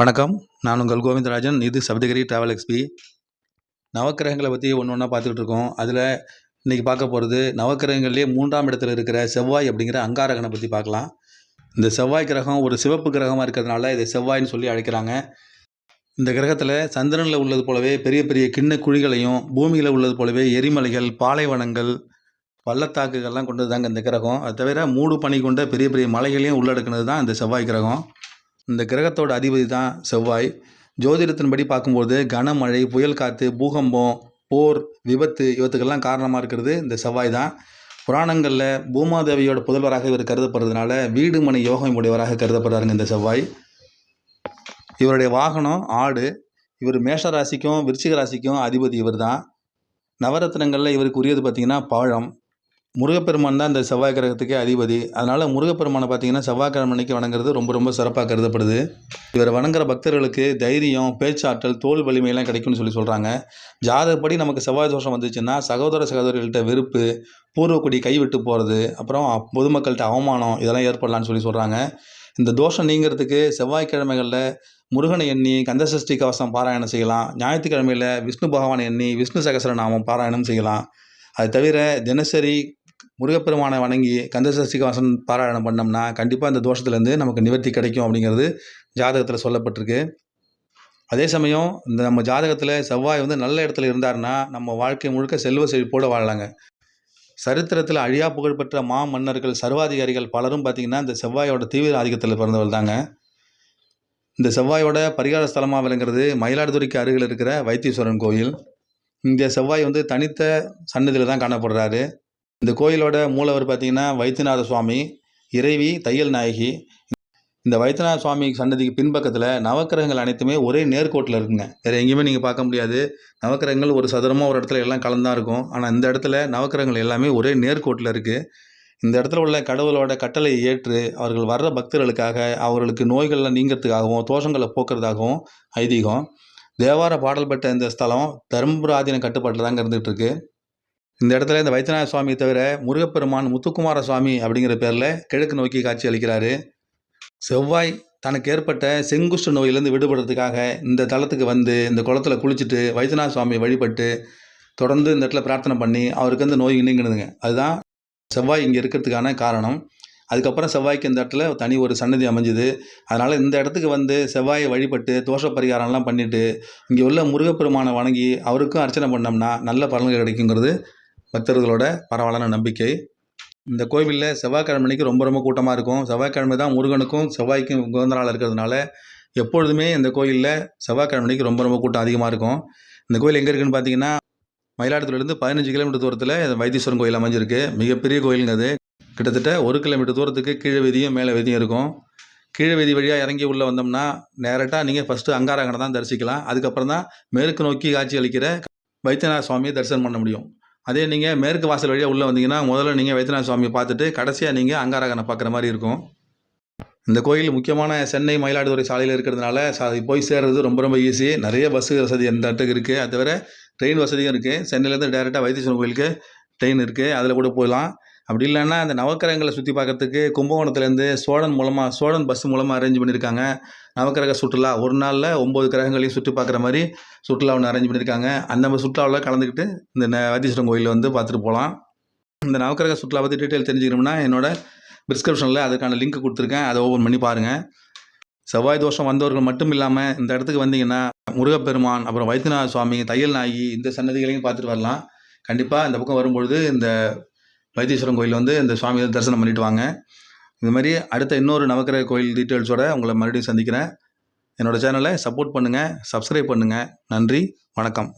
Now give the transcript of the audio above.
வணக்கம். நான் உங்கள் கோவிந்தராஜன். இது சப்தகிரி ட்ராவல் எக்ஸ்பி நவக்கிரகங்களை பற்றி ஒன்று ஒன்றா பார்த்துக்கிட்டு இருக்கோம். அதில் இன்றைக்கி பார்க்க போகிறது நவக்கிரகங்கள்லேயே மூன்றாம் இடத்துல இருக்கிற செவ்வாய் அப்படிங்கிற அங்காரகனை பற்றி பார்க்கலாம். இந்த செவ்வாய் கிரகம் ஒரு சிவப்பு கிரகமாக இருக்கிறதுனால இதை செவ்வாய்ன்னு சொல்லி அழைக்கிறாங்க. இந்த கிரகத்தில் சந்திரனில் உள்ளது போலவே பெரிய பெரிய கிண்ண குழிகளையும் பூமியில் உள்ளது போலவே எரிமலைகள் பாலைவனங்கள் பள்ளத்தாக்குகள்லாம் கொண்டது தாங்க இந்த கிரகம். அது தவிர மூடு பனி கொண்ட பெரிய பெரிய மலைகளையும் உள்ளடக்குனது தான் இந்த செவ்வாய் கிரகம். இந்த கிரகத்தோட அதிபதி தான் செவ்வாய். ஜோதிடத்தின்படி பார்க்கும்போது கனமழை புயல் காற்று பூகம்பம் போர் விபத்து இவத்துக்கெல்லாம் காரணமாக இருக்கிறது இந்த செவ்வாய் தான். புராணங்களில் பூமாதேவியோட புதல்வராக இவர் கருதப்படுறதுனால வீடு மனை யோகம் உடையவராக கருதப்படுறாருங்க இந்த செவ்வாய். இவருடைய வாகனம் ஆடு இவர் மேஷ ராசிக்கும் விருச்சிக ராசிக்கும் அதிபதி இவர் தான் நவரத்னங்களில் இவருக்கு உரியது பார்த்திங்கன்னா பழம். முருகப்பெருமான் தான் இந்த செவ்வாய் கிரகத்துக்கே அதிபதி. அதனால் முருகப்பெருமானை பார்த்தீங்கன்னா செவ்வாய்க்கிழமைக்கு வணங்குறது ரொம்ப ரொம்ப சிறப்பாக கருதப்படுது. இவர் வணங்குற பக்தர்களுக்கு தைரியம் பேச்சாற்றல் தோல் வலிமையெல்லாம் கிடைக்கும்னு சொல்லி சொல்கிறாங்க ஜாதகப்படி நமக்கு செவ்வாய் தோஷம் வந்துச்சுன்னா சகோதர சகோதரிகள்கிட்ட வெறுப்பு பூர்வக்குடி கைவிட்டு போகிறது அப்புறம் பொதுமக்கள்கிட்ட அவமானம் இதெல்லாம் ஏற்படலான்னு சொல்லி சொல்கிறாங்க இந்த தோஷம் நீங்கிறதுக்கு செவ்வாய்க்கிழமைகளில் முருகனை எண்ணி கந்தசஷ்டி கவசம் பாராயணம் செய்யலாம். ஞாயிற்றுக்கிழமையில் விஷ்ணு பகவானை எண்ணி விஷ்ணு சகசரநாமம் பாராயணம் செய்யலாம். அது தவிர தினசரி முருகப்பெருமானை வணங்கி கந்தசஷ்டி கவசம் பாராயணம் பண்ணோம்னா கண்டிப்பாக இந்த தோஷத்துலேருந்து நமக்கு நிவர்த்தி கிடைக்கும் அப்படிங்கிறது ஜாதகத்தில் சொல்லப்பட்டிருக்கு. அதே சமயம் இந்த நம்ம ஜாதகத்தில் செவ்வாய் வந்து நல்ல இடத்துல இருந்தாருன்னா நம்ம வாழ்க்கை முழுக்க செல்வ செழிப்போடு வாழலாங்க. சரித்திரத்தில் அழியா புகழ்பெற்ற மா மன்னர்கள் சர்வாதிகாரிகள் பலரும் பார்த்திங்கன்னா இந்த செவ்வாயோட தீவிர ஆதிக்கத்தில் பிறந்தவர் தாங்க. இந்த செவ்வாயோட பரிகார ஸ்தலமாக விளங்குறது மயிலாடுதுறைக்கு அருகில் இருக்கிற வைத்தீஸ்வரன் கோயில். இந்த செவ்வாய் வந்து தனித்த சன்னதியில் தான் காணப்படுறாரு. இந்த கோயிலோட மூலவர் பார்த்திங்கன்னா வைத்தியநாத சுவாமி இறைவி தையல் நாயகி. இந்த வைத்தியநாத சுவாமி சன்னதிக்கு பின்பக்கத்தில் நவக்கிரகங்கள் அனைத்துமே ஒரே நேர்கோட்டில் இருக்குங்க. வேறு எங்கேயுமே நீங்கள் பார்க்க முடியாது. நவக்கிரகங்கள் ஒரு சதுரமாக ஒரு இடத்துல எல்லாம் கலந்தான் இருக்கும். ஆனால் இந்த இடத்துல நவக்கிரகங்கள் எல்லாமே ஒரே நேர்கோட்டில் இருக்குது இந்த இடத்துல உள்ள கடவுளோட கட்டளை ஏற்று அவர்கள் வர்ற பக்தர்களுக்காக அவர்களுக்கு நோய்களில் நீங்கிறதுக்காகவும் தோஷங்களை போக்குறதாகவும் ஐதீகம். தேவார பாடல் பெற்ற இந்த ஸ்தலம் தருமபுராதீன கட்டுப்பாட்டில் தாங்க இருந்துகிட்ருக்கு இந்த இடத்துல இந்த வைத்தியநாத சுவாமி தவிர முருகப்பெருமான் முத்துக்குமார சுவாமி அப்படிங்கிற பேரில் கிழக்கு நோக்கி காட்சி அளிக்கிறாரு. செவ்வாய் தனக்கு ஏற்பட்ட செங்குஷ்ட நோயிலேருந்து விடுபடுறதுக்காக இந்த தளத்துக்கு வந்து இந்த குளத்துல குளிச்சுட்டு வைத்தியநாத சுவாமி வழிபட்டு தொடர்ந்து இந்த இடத்துல பிரார்த்தனை பண்ணி அவருக்கு வந்து நோய் நீங்கினதுங்க அதுதான் செவ்வாய் இங்கே இருக்கிறதுக்கான காரணம். அதுக்கப்புறம் செவ்வாய்க்கு இந்த இடத்துல தனி ஒரு சன்னதி அமைஞ்சுது. அதனால் இந்த இடத்துக்கு வந்து செவ்வாயை வழிபட்டு தோஷ பரிகாரம்லாம் பண்ணிவிட்டு இங்கே உள்ள முருகப்பெருமானை வணங்கி அவருக்கும் அர்ச்சனை பண்ணோம்னா நல்ல பலன்கள் கிடைக்குங்கிறது பக்தர்களோட பரவலான நம்பிக்கை. இந்த கோவிலில் செவ்வாய்க்கிழமைக்கு ரொம்ப ரொம்ப கூட்டமாக இருக்கும். செவ்வாய்க்கிழமை தான் முருகனுக்கும் செவ்வாய்க்கும் உகந்த நாள் இருக்கிறதுனால எப்பொழுதுமே இந்த கோயிலில் செவ்வாய்க்கிழமைக்கு ரொம்ப ரொம்ப கூட்டம் அதிகமாக இருக்கும். இந்த கோயில் எங்கே இருக்குன்னு பார்த்தீங்கன்னா மயிலாடுதுறையிலேருந்து பதினஞ்சு கிலோமீட்டர் தூரத்தில் வைத்தீஸ்வரன் கோயில் அமைஞ்சிருக்கு. மிகப்பெரிய கோயிலுங்க அது. கிட்டத்தட்ட ஒரு கிலோமீட்டர் தூரத்துக்கு கீழே வீதியும் மேலே வீதியும் இருக்கும். கீழே வீதி வழியாக இறங்கி உள்ளே வந்தோம்னா டேரெக்டாக நீங்கள் ஃபஸ்ட்டு அங்காரங்கனை தான் தரிசிக்கலாம். அதுக்கப்புறம் தான் மேற்கு நோக்கி காட்சி அளிக்கிற வைத்தியநாத சுவாமியை தரிசனம் பண்ண முடியும். அதே நீங்கள் மேற்கு வாசல் வழியாக உள்ளே வந்தீங்கன்னா முதல்ல நீங்கள் வைத்தியநாத சுவாமியை பார்த்துட்டு கடைசியாக நீங்கள் அங்காரகனை பார்க்குற மாதிரி இருக்கும். இந்த கோயில் முக்கியமான சென்னை மயிலாடுதுறை சாலையில் இருக்கிறதுனால சா போய் சேர்றது ரொம்ப ரொம்ப ஈஸி நிறைய பஸ்ஸு வசதி அந்த இடத்துக்கு இருக்குது அது தவிர ட்ரெயின் வசதியும் இருக்குது சென்னையிலேருந்து டேரெக்டாக வைத்தீஸ்வரன் கோயிலுக்கு ட்ரெயின் இருக்குது அதில் கூட போகலாம் அப்படி இல்லைன்னா அந்த நவக்கிரகங்களை சுற்றி பார்க்கறதுக்கு கும்பகோணத்துலேருந்து சோழன் மூலமாக சோழன் பஸ் மூலமாக அரேஞ்ச் பண்ணியிருக்காங்க. நவக்கிரக சுற்றுலா ஒரு நாளில் ஒம்பது கிரகங்களையும் சுற்றி பார்க்குற மாதிரி சுற்றுலா ஒன்று அரேஞ்ச் பண்ணியிருக்காங்க. அந்த சுற்றுலாவில் கலந்துக்கிட்டு இந்த ந வைத்தீஸ்வரன் கோயிலில் வந்து பார்த்துட்டு போகலாம் இந்த நவக்கிரக சுற்றுலா பற்றி டீட்டெயில் தெரிஞ்சுக்கணும்னா என்னோட டிஸ்கிரிப்ஷனில் அதுக்கான லிங்க் கொடுத்துருக்கேன். அதை ஓப்பன் பண்ணி பாருங்கள் செவ்வாய் தோஷம் வந்தவர்கள் மட்டும் இல்லாமல் இந்த இடத்துக்கு வந்தீங்கன்னா முருகப்பெருமான் அப்புறம் வைத்தியநாத சுவாமி தையல் நாயகி இந்த சன்னதிகளையும் பார்த்துட்டு வரலாம். கண்டிப்பாக இந்த பக்கம் வரும்பொழுது இந்த வைத்தீஸ்வரன் கோயில் வந்து இந்த சுவாமியை தரிசனம் பண்ணிட்டு வாங்க. இது மாதிரி அடுத்த இன்னொரு நவக்கிரக கோயில் டீட்டெயில்ஸோட உங்களை மறுபடியும் சந்திக்கிறேன். என்னோடய சேனலை சப்போர்ட் பண்ணுங்கள் சப்ஸ்கிரைப் பண்ணுங்கள் நன்றி வணக்கம்.